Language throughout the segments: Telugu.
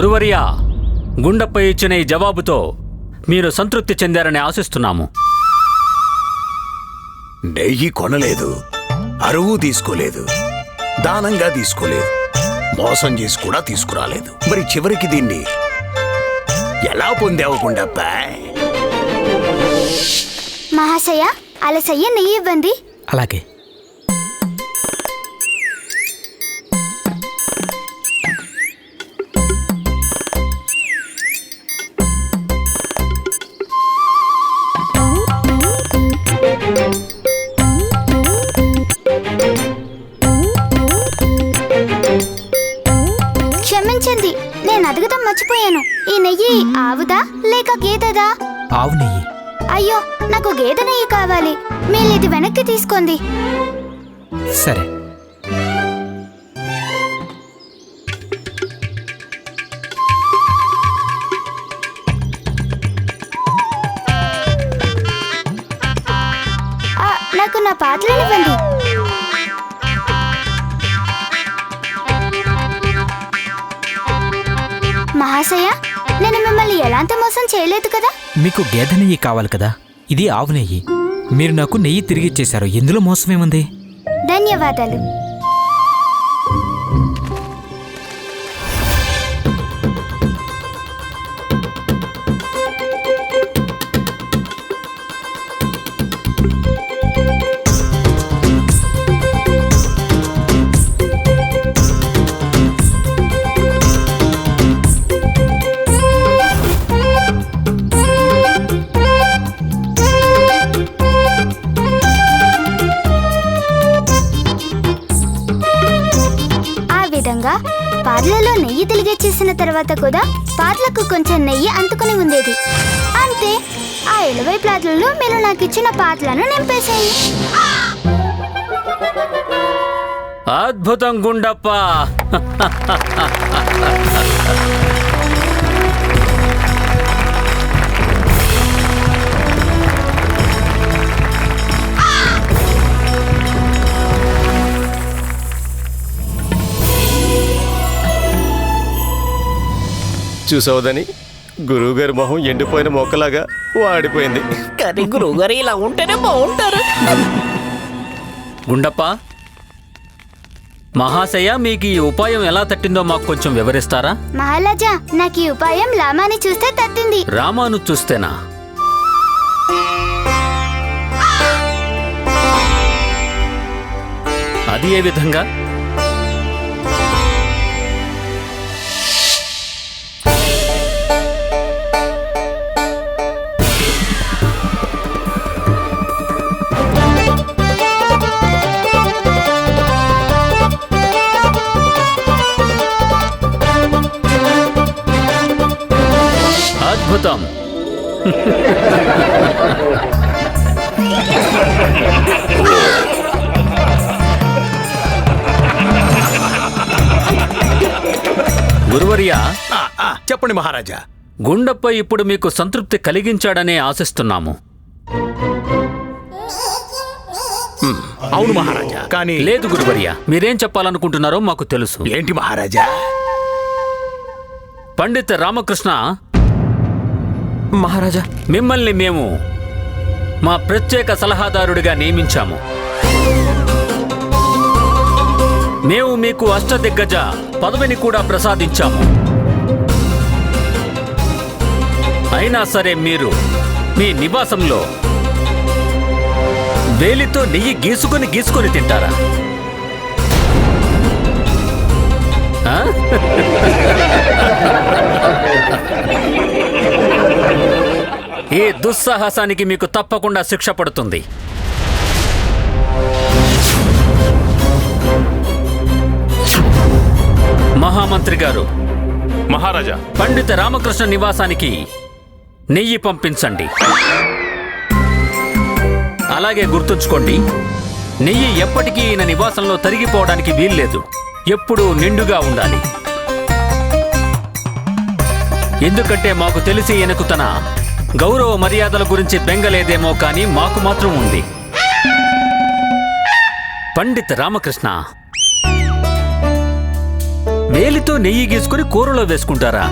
గురువర్యా గుండప్ప ఇచ్చిన ఈ జవాబుతో మీరు సంతృప్తి చెందారని ఆశిస్తున్నాము. నెయ్యి కొనలేదు అరువు తీసుకోలేదు దానంగా తీసుకోలేదు మోసం చేసి కూడా తీసుకురాలేదు. మరి చివరికి దీన్ని ఎలా పొందావు గుండప్ప? మహాశయ అలసయ్య నెయ్యి ఇవ్వండి. అలాగే. ఇది వెనక్కి తీసుకోండి. సరే. ఆ, నాకు నా పాత్రలు ఇవ్వండి. మహాశయ నేను మిమ్మల్ని ఎలాంటి మోసం చేయలేదు కదా? మీకు గేదె నెయ్యి కావాలి కదా? ఇది ఆవు నెయ్యి. మీరు నాకు నెయ్యి తిరిగి ఎందులో ఇందులో మోసమేముంది ధన్యవాదాలు. నెయ్యి తెలిగేసేసిన తర్వాత కూడా పార్లకు కొంచెం నెయ్యి అంటుకుని ఉండేది. అంతే ఆ ఇరవై ప్లాట్లలో మీరు నాకు ఇచ్చిన పాత్రలను నింపేశాయి. అద్భుతం గుండప్ప. చూసావుదని? గురువుగారి మొహం ఎండిపోయిన మొక్కలాగా వాడిపోయింది. కానీ గురువుగారు ఇలా ఉంటేనే బాగుంటారు. గుండప్ప మహాశయ మీకు ఈ ఉపాయం ఎలా తట్టిందో మాకు కొంచెం వివరిస్తారా? మహారాజా నాకు ఈ ఉపాయం లామాని చూస్తే తట్టింది. రామాను చూస్తేనా? అది ఏ విధంగా? మహారాజా. గుండప్ప ఇప్పుడు మీకు సంతృప్తి కలిగించాడనే ఆశిస్తున్నాము. అవును మహారాజా. కానీ లేదు గురువర్య. మీరేం చెప్పాలనుకుంటున్నారో మాకు తెలుసు. ఏంటి మహారాజా? పండిత్ రామకృష్ణ మహారాజా. మిమ్మల్ని మేము మా ప్రత్యేక సలహాదారుడిగా నియమించాము. మేము మీకు అష్టదిగ్గజ పదవిని కూడా ప్రసాదించాము. అయినా సరే మీరు మీ నివాసంలో వేలితో నెయ్యి గీసుకొని గీసుకొని తింటారా? ఈ దుస్సాహసానికి మీకు తప్పకుండా శిక్ష పడుతుంది. మహామంత్రి గారు మహారాజా. పండిత రామకృష్ణ నివాసానికి నెయ్యి పంపించండి. అలాగే గుర్తుంచుకోండి నెయ్యి ఎప్పటికీ ఈయన నివాసంలో తరిగిపోవడానికి వీల్లేదు. ఎప్పుడూ నిండుగా ఉండాలి. ఎందుకంటే మాకు తెలిసి ఈయనకు తన గౌరవ మర్యాదల గురించి బెంగలేదేమో కానీ మాకు మాత్రం ఉంది. పండిత్ రామకృష్ణ వేలితో నెయ్యి గీసుకుని కూరలో వేసుకుంటారా?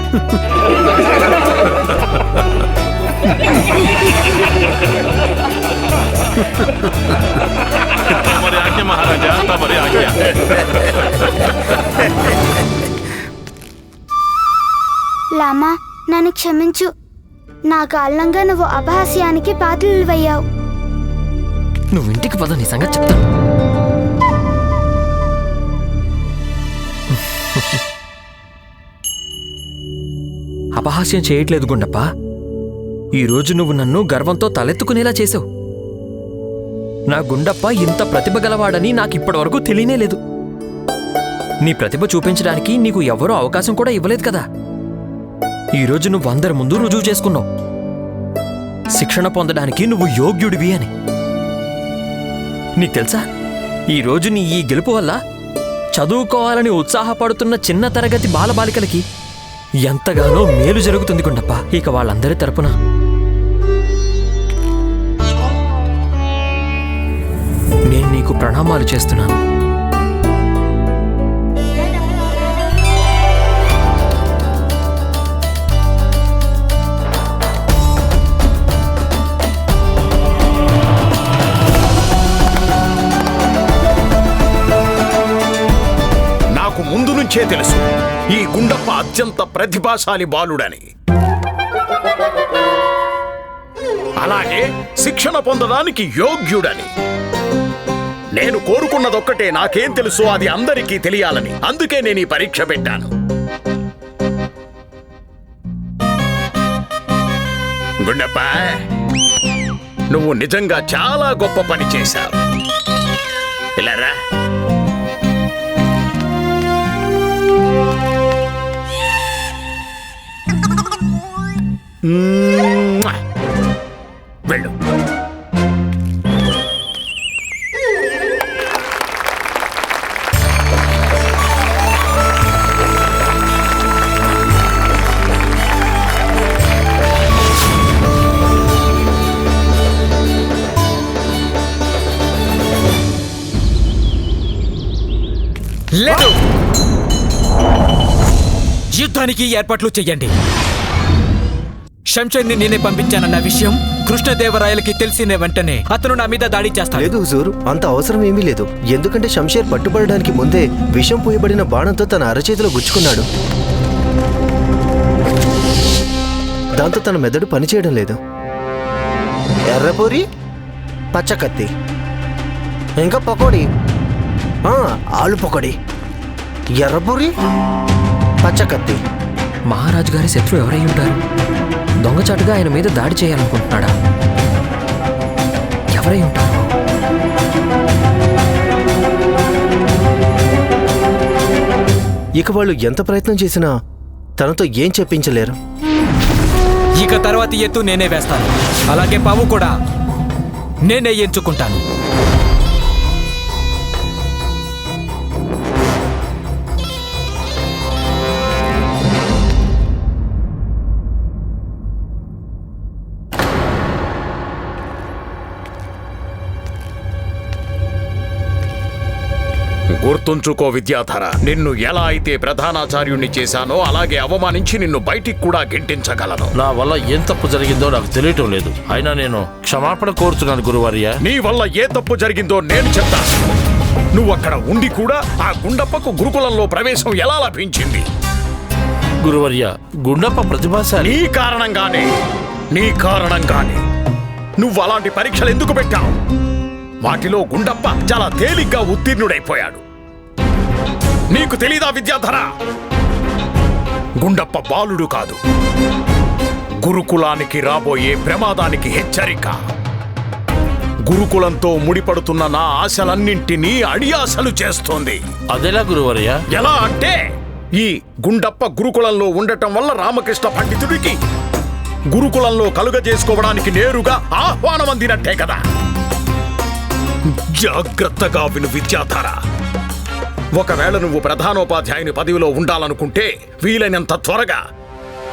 తమరి ఆజ్ఞ మహారాజా తమరి ఆజ్ఞ లామా నన్ను క్షమించు. నా కారణంగా నువ్వు అపహాస్యానికి పాత్రలు వయ్యావు నువ్వు ఇంటికి పద నీ సంగతి చెప్తాను. అపహాస్యం చేయట్లేదు గుండప్ప. ఈరోజు నువ్వు నన్ను గర్వంతో తలెత్తుకునేలా చేసావు నా గుండప్ప ఇంత ప్రతిభ గలవాడని నాకు ఇప్పటివరకు తెలియనే లేదు. నీ ప్రతిభ చూపించడానికి నీకు ఎవరూ అవకాశం కూడా ఇవ్వలేదు కదా. ఈరోజు నువ్వు అందరి ముందు రుజువు చేసుకున్నావు. శిక్షణ పొందడానికి నువ్వు యోగ్యుడివి అని. నీకు తెలుసా? ఈరోజు నీ ఈ గెలుపు వల్ల చదువుకోవాలని ఉత్సాహపడుతున్న చిన్న తరగతి బాలబాలికలకి ఎంతగానో మేలు జరుగుతుంది గుండప్ప ఇక వాళ్ళందరి తరపున. నేను నీకు ప్రణామాలు చేస్తున్నాను. నాకు ముందు నుంచే తెలుసు. ఈ గుండప్ప అత్యంత ప్రతిభాశాలి బాలుడని. అలాగే శిక్షణ పొందడానికి యోగ్యుడని. నేను కోరుకున్నదొక్కటే నాకేం తెలుసో అది అందరికీ తెలియాలని. అందుకే నేను ఈ పరీక్ష పెట్టాను. గుండప్ప నువ్వు నిజంగా చాలా గొప్ప పని చేశావు. ఇలా వెళ్ళు. లేదు యుద్ధానికి ఏర్పాట్లు చెయ్యండి. శంషర్ని నేనే పంపించానన్న విషయం కృష్ణదేవరాయలకి తెలిసిన వెంటనే అతను నా మీద దాడి చేస్తాడు. లేదు హుజూర్ అంత అవసరం ఏమీ లేదు. ఎందుకంటే శంషేర్ పట్టుబడడానికి ముందే విషం పోయబడిన బాణంతో తన అరచేతిలో గుచ్చుకున్నాడు. దాంతో తన మెదడు పనిచేయడం లేదు. ఎర్రపూరి పచ్చకత్తి ఇంకా పకోడీ. ఆ, ఆలు పకోడీ. ఎర్రపూరి పచ్చకత్తి. మహారాజు గారి శత్రువు ఎవరై ఉంటారు? దొంగచాటుగా ఆయన మీద దాడి చేయాలనుకుంటున్నాడా? ఎవరై ఉంటారు? ఇక వాళ్ళు ఎంత ప్రయత్నం చేసినా తనతో ఏం చెప్పించలేరు. ఇక తర్వాత ఎత్తు నేనే వేస్తాను. అలాగే పావు కూడా నేనే ఎంచుకుంటాను. గుర్తుంచుకో విద్యాధర నిన్ను ఎలా అయితే ప్రధానాచార్యుణ్ణి చేశానో అలాగే అవమానించి నిన్ను బయటికి కూడా గెంటించగలను. నా వల్ల ఏం తప్పు జరిగిందో నాకు తెలియటం లేదు. అయినా నేను క్షమాపణ కోరుతున్నాను గురువర్య. నీ వల్ల ఏ తప్పు జరిగిందో నేను చెప్తాను. నువ్వు అక్కడ ఉండి కూడా ఆ గుండప్పకు గురుకులంలో ప్రవేశం ఎలా లభించింది? గురువర్య గుండప్ప ప్రతిభాశాలి. నీ కారణంగానే నీ కారణంగానే. నువ్వు అలాంటి పరీక్షలు ఎందుకు పెట్టావు? వాటిలో గుండప్ప చాలా తేలిగ్గా ఉత్తీర్ణుడైపోయాడు. నీకు తెలీదా విద్యాధర? గుండప్ప బాలుడు కాదు. గురుకులానికి రాబోయే ప్రమాదానికి హెచ్చరిక. గురుకులంతో ముడిపడుతున్న నా ఆశలన్నింటినీ అడియాసలు చేస్తోంది. అదెలా గురువర్య ఎలా అంటే ఈ గుండప్ప గురుకులంలో ఉండటం వల్ల రామకృష్ణ పండితుడికి గురుకులంలో కలుగజేసుకోవడానికి నేరుగా ఆహ్వానం అందినట్టే కదా. జాగ్రత్తగా విను విద్యాధార. ఒకవేళ నువ్వు ప్రధానోపాధ్యాయుని పదవిలో ఉండాలనుకుంటే వీలైనంత త్వరగా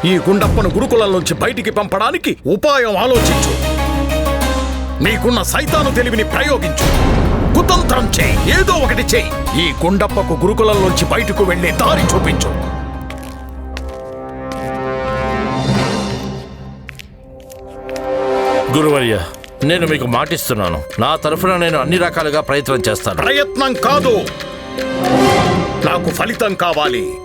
ఈ గుండప్పను గురుకులం నుంచి బయటికి పంపడానికి ఉపాయం ఆలోచించు. నీకున్న సైతాను తెలివిని ప్రయోగించు. కుతంత్రం చేయి. ఏదో ఒకటి చేయి. ఈ గుండప్పకు గురుకులంలోంచి బయటకు వెళ్ళే దారి చూపించు. గురువర్య నేను మీకు మాటిస్తున్నాను. నా తరఫున నేను అన్ని రకాలుగా ప్రయత్నం చేస్తాను. ప్రయత్నం కాదు. నాకు ఫలితం కావాలి.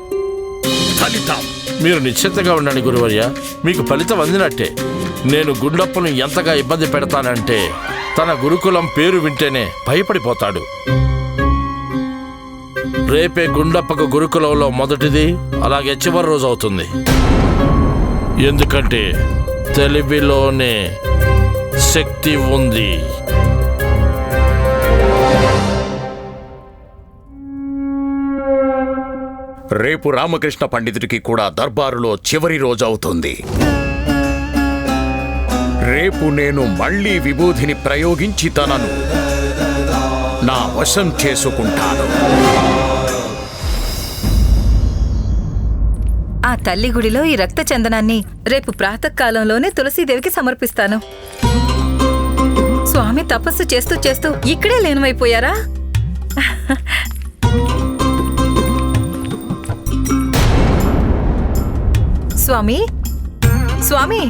ఫలితం. మీరు నిశ్చితంగా ఉండండి గురువర్య మీకు ఫలితం అందినట్టే. నేను గుండప్పను ఎంతగా ఇబ్బంది పెడతానంటే తన గురుకులం పేరు వింటేనే భయపడిపోతాడు. రేపే గుండప్పకు గురుకులంలో మొదటిది అలాగే చివరి రోజు అవుతుంది. ఎందుకంటే తెలివిలోనే శక్తి ఉంది. రేపు రామకృష్ణ పండితుడికి కూడా దర్బారులో చివరి రోజు అవుతుంది రేపు నేను మళ్ళీ విభూతిని ప్రయోగించి తనను నా వశం చేసుకుంటాను. ఆ తల్లి గుడిలో ఈ రక్త చందనాన్ని రేపు ప్రాతకాలంలోనే తులసీదేవికి సమర్పిస్తాను. స్వామి తపస్సు చేస్తూ చేస్తూ ఇక్కడే లేనమైపోయారా? స్వామి? స్వామి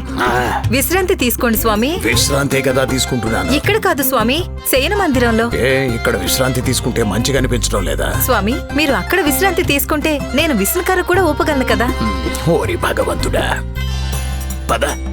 విశ్రాంతి తీసుకోండి స్వామి. విశ్రాంతే కదా తీసుకుంటున్నాను. ఇక్కడ కాదు స్వామి శయన మందిరంలో. ఏ ఇక్కడ విశ్రాంతి తీసుకుంటే మంచిగా అనిపించడం లేదా? స్వామి మీరు అక్కడ విశ్రాంతి తీసుకుంటే నేను విసులుకర కూడా ఊపగలను కదా. ఓరి భగవంతుడా. పద.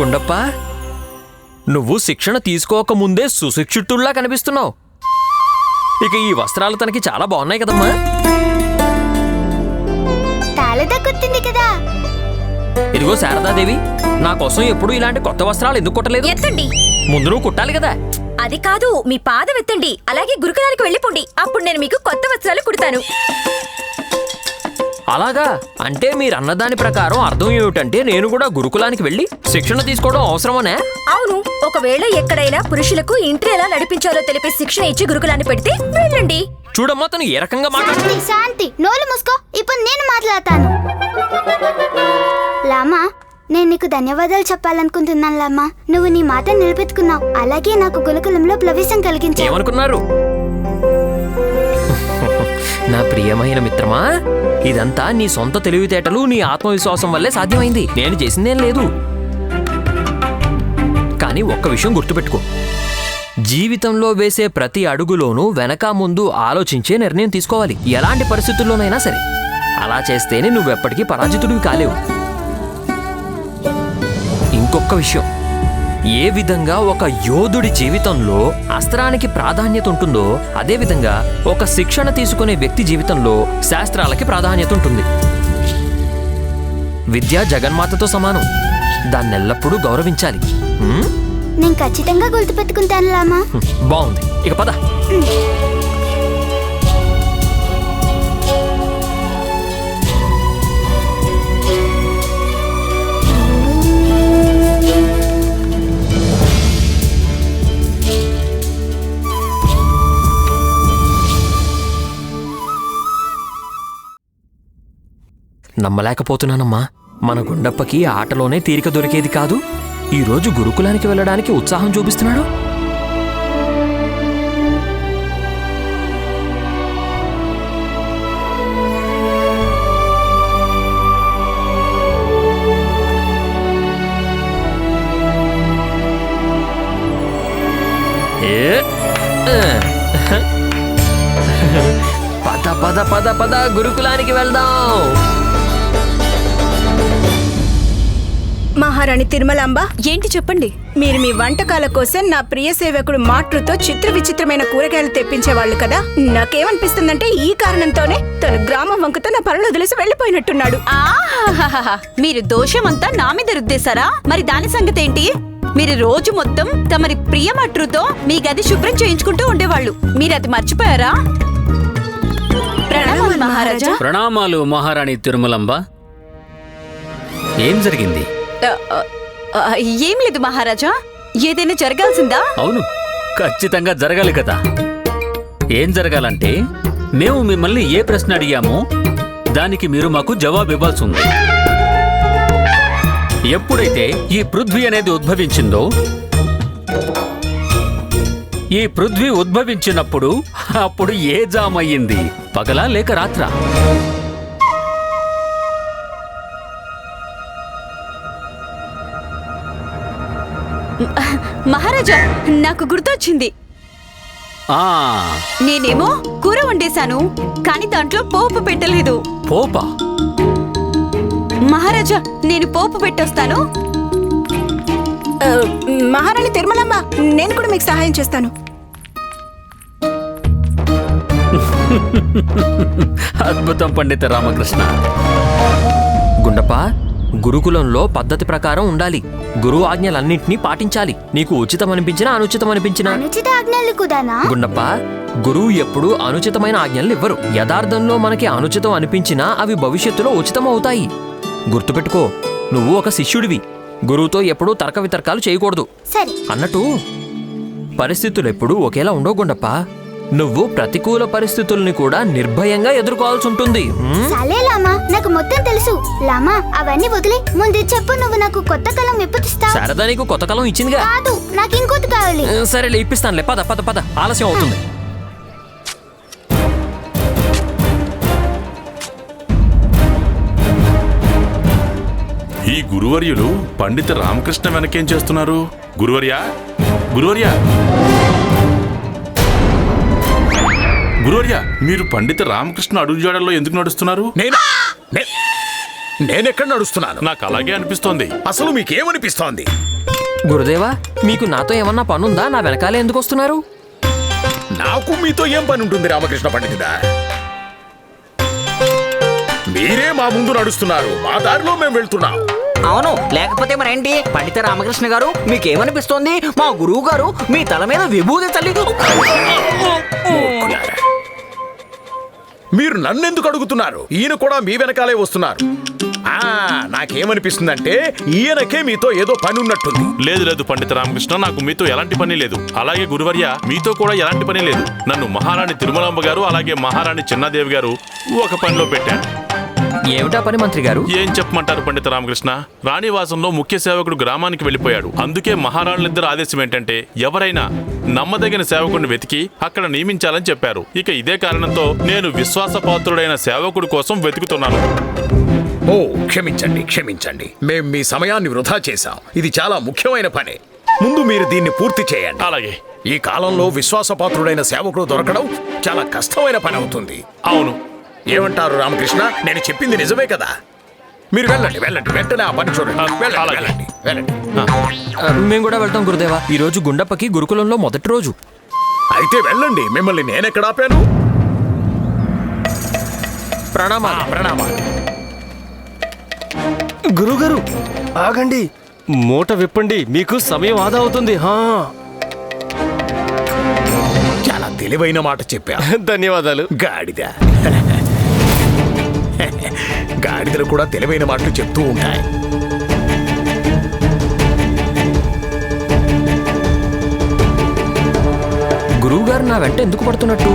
గుండప్ప? నువ్వు శిక్షణ తీసుకోకముందే సుశిక్షితుల్లా కనిపిస్తున్నావు. ఇక ఈ వస్త్రాలు తనకి చాలా బాగున్నాయి కదమ్మా. కదా. ఇదిగో శారదాదేవి నా కోసం ఎప్పుడు ఇలాంటి కొత్త వస్త్రాలు ఎందుకు కుట్టలేదు? ఎత్తండి. ముందు నువ్వు కుట్టాలి కదా. అది కాదు మీ పాదం ఎత్తండి. అలాగే గురుకులానికి వెళ్ళిపోండి. అప్పుడు నేను మీకు కొత్త వస్త్రాలు కుడతాను. అలాగా? అంటే మీరు అన్నదాని ప్రకారం అర్థం ఏమిటంటే నేను కూడా గురుకులానికి వెళ్ళి శిక్షణ తీసుకోవడం అవసరమనే? అవును. ఒకవేళ ఎక్కడైనా పురుషులకు ఇంటి ఎలా నడిపించాలో తెలిపే శిక్షణ ఇచ్చి గురుకులాన్ని పెడితే వెళ్ళండి. చూడమ్మా తను ఏ రకంగా మాట్లాడు శాంతి శాంతి. నోలు మూసుకో. ఇప్పుడు నేను మాట్లాడతాను. లామా నేను నీకు ధన్యవాదాలు చెప్పాలనుకుంటున్నాను లామా. నువ్వు నీ మాట నిలబెట్టుకున్నావు. అలాగే నాకు గురుకులంలో ప్రవేశం కలిగించావు. ఏమనుకున్నారు? నా ప్రియమైన మిత్రమా ఇదంతా నీ సొంత తెలివితేటలు నీ ఆత్మవిశ్వాసం వల్లే సాధ్యమైంది. నేను చేసిందేం లేదు. కానీ ఒక్క విషయం గుర్తుపెట్టుకో. జీవితంలో వేసే ప్రతి అడుగులోనూ వెనక ముందు ఆలోచించే నిర్ణయం తీసుకోవాలి. ఎలాంటి పరిస్థితుల్లోనైనా సరే. అలా చేస్తేనే నువ్వెప్పటికీ పరాజితుడివి కాలేవు. ఇంకొక విషయం. ఏ విధంగా ఒక యోధుడి జీవితంలో అస్త్రానికి ప్రాధాన్యత ఉంటుందో అదే విధంగా ఒక శిక్షణ తీసుకునే వ్యక్తి జీవితంలో శాస్త్రాలకి ప్రాధాన్యత ఉంటుంది. విద్య జగన్మాతతో సమానం. దాన్నెల్లప్పుడూ గౌరవించాలి. హ్మ్? నేను ఖచ్చితంగా గుర్తుపెట్టుకుంటాను లామా. బాగుంది. ఇక పద. నమ్మలేకపోతున్నానమ్మా. మన గుండప్పకి ఆటలోనే తీరిక దొరికేది కాదు. ఈరోజు గురుకులానికి వెళ్ళడానికి ఉత్సాహం చూపిస్తున్నాడు. ఏ, పద పద పద పద గురుకులానికి వెళ్దాం. మహారాణి తిరుమలాంబ ఏంటి చెప్పండి? మీరు మీ వంటకాల కోసం నా ప్రియ సేవకుడు మాతృతో చిత్ర విచిత్రమైన కూరగాయలు తెప్పించేవాళ్ళు కదా? నాకేమనిపిస్తుందంటే ఈ కారణంతోనే తను గ్రామం వంకతో నా పనులు వదిలేసి వెళ్ళిపోయినట్టున్నాడు. మీరు దోషమంతా నా మీద రుద్దేశారా? మరి దాని సంగతి ఏంటి మీరు రోజు మొత్తం తమరి ప్రియమట్రుతో మీ గది శుభ్రం చేయించుకుంటూ ఉండేవాళ్ళు. మీరు అది మర్చిపోయారా? ప్రణామాలు మహారాజా. ప్రణామాలు మహారాణి తిరుమలంబ. ఏం జరిగింది? ఏం లేదు మహారాజా ఏదైనా జరగాల్సిందా? అవును ఖచ్చితంగా జరగాలి కదా. ఏం జరగాలంటే మేము మిమ్మల్ని ఏ ప్రశ్న అడిగామో దానికి మీరు మాకు జవాబు ఇవ్వాల్సి ఉంది. ఎప్పుడైతే ఈ పృథ్వీ అనేది ఉద్భవించిందో ఈ పృథ్వీ ఉద్భవించినప్పుడు అప్పుడు ఏ జామ్ అయ్యింది? పగలా లేక రాత్రా? మహారాజా నాకు గుర్తొచ్చింది. ఆ. నేనేమో కూర వండేశాను కానీ దాంట్లో పోపు పెట్టలేదు. పోపా? మహారాజా నేను పోపు పెట్టొస్తాను. మహారాణి తిరుమలాంబ నేను కూడా మీకు సహాయం చేస్తాను. అద్భుతం పండిత రామకృష్ణ. గుండప్ప గురుకులంలో పద్ధతి ప్రకారం ఉండాలి. గురువు ఆజ్ఞలన్నింటినీ పాటించాలి. నీకు ఉచితం అనిపించినా అనుచితం అనిపించినా అనుచిత ఆజ్ఞలు కూడానా? గుండప్ప గురువు ఎప్పుడూ అనుచితమైన ఆజ్ఞలు ఇవ్వరు. యథార్థంలో మనకి అనుచితం అనిపించినా అవి భవిష్యత్తులో ఉచితం అవుతాయి గుర్తుపెట్టుకో నువ్వు ఒక శిష్యుడివి. గురువుతో ఎప్పుడూ తర్క వితర్కాలు చేయకూడదు. అన్నట్టు పరిస్థితులు ఎప్పుడూ ఒకేలా ఉండవు గుండప్ప. నువ్వు ప్రతికూల పరిస్థితుల్ని కూడా నిర్భయంగా ఎదుర్కోవాల్సి ఉంటుంది? సలే లామా నాకు మొత్తం తెలుసు. లామా అవన్నీ వదిలే. ముందు చెప్పు నువ్వు నాకు కొత్త కలం ఎప్పుడు ఇస్తావు? శారదా నీకు కొత్త కాలం ఇచ్చిందిగా? కాదు నాకు ఇంకోటి కావాలి. సరేలే ఇప్పిస్తానులే. పద పద పద. ఆలస్యం అవుతుంది. ఈ గురువర్యులు పండిత రామకృష్ణ వెనకేం చేస్తున్నారు? గురువర్యా? గురువర్యా? గురువర్యా మీరు పండిత రామకృష్ణ అడుగుజాడల్లో ఎందుకు నడుస్తున్నారు? నేను నే- నేనెక్కడ నడుస్తున్నాను? నాకు అలాగే అనిపిస్తోంది. అసలు మీకేమనిపిస్తోంది? గురుదేవా మీకు నాతో ఏమన్నా పనుందా? నా వెనకాలే ఎందుకు వస్తున్నారు? నాకు మీతో ఏం పని ఉంటుంది రామకృష్ణ పండితుడా? మీరే మా ముందు నడుస్తున్నారు. మా దారిలో మేము వెళ్తున్నాం. అవును లేకపోతే మరేంటి? పండిత రామకృష్ణ గారు మీకేమనిపిస్తోంది? మా గురువు గారు మీ తల మీద విభూతి తల్లి మీరు నన్నెందుకు అడుగుతున్నారు? ఈయన కూడా మీ వెనకాలే వస్తున్నారు. ఆ నాకేమనిపిస్తుందంటే ఈయనకే మీతో ఏదో పని ఉన్నట్టుంది లేదు లేదు పండిత రామకృష్ణ నాకు మీతో ఎలాంటి పని లేదు. అలాగే గురువర్య మీతో కూడా ఎలాంటి పని లేదు. నన్ను మహారాణి తిరుమలాంబ గారు అలాగే మహారాణి చిన్నాదేవి గారు ఒక పనిలో పెట్టారు. ఏమిటా పని మంత్రి గారు? ఏం చెప్పమంటారు పండిత రామకృష్ణ? రాణివాసంలో ముఖ్య సేవకుడు గ్రామానికి వెళ్ళిపోయాడు. అందుకే మహారాణులిద్దరు ఆదేశం ఏంటంటే ఎవరైనా నమ్మదగిన సేవకుడిని వెతికి అక్కడ నియమించాలని చెప్పారు. ఇక ఇదే కారణంతో నేను విశ్వాసపాత్రుడైన సేవకుడి కోసం వెతుకుతున్నాను. ఓ క్షమించండి క్షమించండి. మేం మీ సమయాన్ని వృధా చేశాం. ఇది చాలా ముఖ్యమైన పని. ముందు మీరు దీన్ని పూర్తి చేయండి. అలాగే. ఈ కాలంలో విశ్వాసపాత్రుడైన సేవకుడు దొరకడం చాలా కష్టమైన పని అవుతుంది. అవును. ఏమంటారు రామకృష్ణ? నేను చెప్పింది నిజమే కదా? మీరు వెళ్ళండి వెళ్ళండి వెంటనే ఆ పని చూడండి. వెళ్ళండి అలాగే. వెళ్ళండి వెళ్ళండి. ఆ, మేము కూడా వెళ్తాం గురుదేవా. ఈ రోజు గుండప్పకి గురుకులంలో మొదటి రోజు. అయితే వెళ్ళండి మిమ్మల్ని నేనెక్కడ ఆపాను? ప్రణామాలు. ప్రణామాలు. గురుగారు ఆగండి. మూట విప్పండి మీకు సమయం ఆదా అవుతుంది హా. చాలా తెలివైన మాట చెప్పా. ధన్యవాదాలు. గాడిద. గాడిదలు కూడా తెలివైన మాటలు చెప్తూ ఉంటాయి. గురువుగారు నా వెంట ఎందుకు పడుతున్నట్టు?